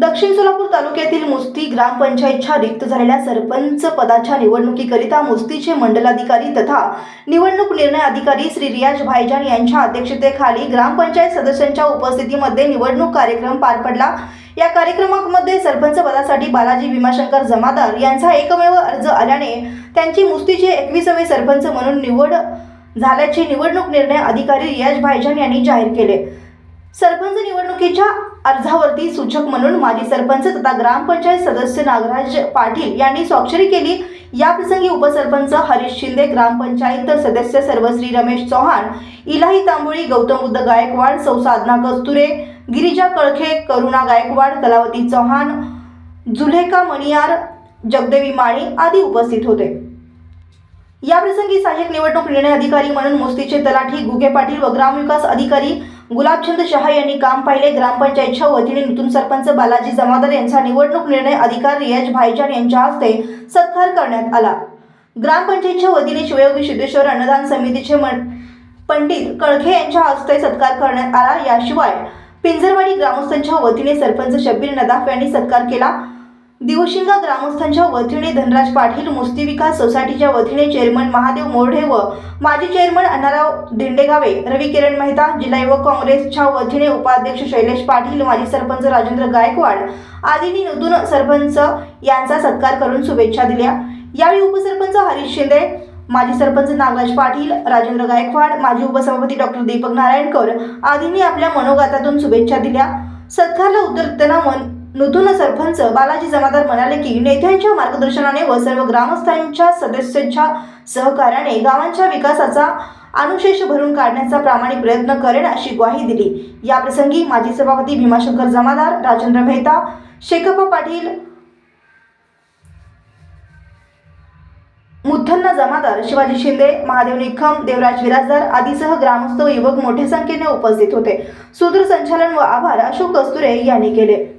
दक्षिण सोलापूर तालुक्यातील मुस्ती ग्रामपंचायतच्या रिक्त झालेल्या सरपंच पदाच्या निवडणुकीकरिता मुस्तीचे मंडलाधिकारी तथा निवडणूक निर्णय अधिकारी श्री रियाज भाईजान यांच्या अध्यक्षतेखाली ग्रामपंचायत सदस्यांच्या उपस्थितीमध्ये निवडणूक कार्यक्रम पार पडला. या कार्यक्रमामध्ये सरपंच पदासाठी बालाजी भीमाशंकर जमादार यांचा एकमेव अर्ज आल्याने त्यांची मुस्तीचे एकविसावे सरपंच म्हणून निवड झाल्याचे निवडणूक निर्णय अधिकारी रियाज भाईजान यांनी जाहीर केले. सरपंच निवडणुकीच्या अर्जावरती सूचक म्हणून माजी सरपंच तथा ग्रामपंचायत सदस्य नागराज पाटील यांनी स्वाक्षरी केली. याप्रसंगी उपसरपंच हरीश शिंदे ग्रामपंचायत सदस्य सर्वश्री रमेश चव्हाण इलाही तांबोळी गौतम बुद्ध गायकवाड सौ साधना कस्तुरे गिरिजा कळखे करुणा गायकवाड कलावती चव्हाण जुलेखा मणियार जगदेवी माळी आदी उपस्थित होते. याप्रसंगी सहाय्यक निवडणूक निर्णय अधिकारी म्हणून मुस्तीचे तलाठी गुगे पाटील व ग्रामविकास अधिकारी गुलाबचंद शहा यांनी काम पाहिले. ग्रामपंचायतच्या वतीने नूतन सरपंच बालाजी जमादार यांचा निवडणूक निर्णय अधिकारी रियाज भाईजान यांच्या हस्ते सत्कार करण्यात आला. ग्रामपंचायतच्या वतीने शिवयोगी सिद्धेश्वर अन्नदान समितीचे पंडित कळखे यांच्या हस्ते सत्कार करण्यात आला. याशिवाय पिंजरवाडी ग्रामस्थांच्या वतीने सरपंच शब्बीर नदाफ यांनी सत्कार केला. दिवशिंगा ग्रामस्थांच्या वतीने धनराज पाटील मुस्ती विकास सोसायटीच्या वतीने चेअरमन महादेव मोरढे व माजी चेअरमन अण्णाराव दिंडेगावे रवी किरण मेहता जिल्हा युवक काँग्रेसच्या वतीने उपाध्यक्ष शैलेश पाटील माजी सरपंच राजेंद्र गायकवाड आदींनी नूतन सरपंच यांचा सत्कार करून शुभेच्छा दिल्या. यावेळी उपसरपंच हरीश शिंदे माजी सरपंच नागराज पाटील राजेंद्र गायकवाड माजी उपसभापती डॉक्टर दीपक नारायणकर आदींनी आपल्या मनोगातातून शुभेच्छा दिल्या. सत्कारला उत्तर देताना मन नूतन सरपंच बालाजी जमादार म्हणाले की नेत्यांच्या मार्गदर्शनाने व सर्व ग्रामस्थांच्या सदस्यांच्या सहकार्याने गावांच्या विकासाचा अनुशेष भरून काढण्याचा प्रामाणिक प्रयत्न करेन अशी ग्वाही दिली. याप्रसंगी माजी सभापती भीमाशंकर जमादार राजेंद्र मेहता शेखप्पा पाटील मुथ्थन्ना जमादार शिवाजी शिंदे महादेव निखम देवराज विराजदार आदीसह ग्रामस्थ युवक मोठ्या संख्येने उपस्थित होते. सूत्रसंचालन व आभार अशोक कस्तुरे यांनी केले.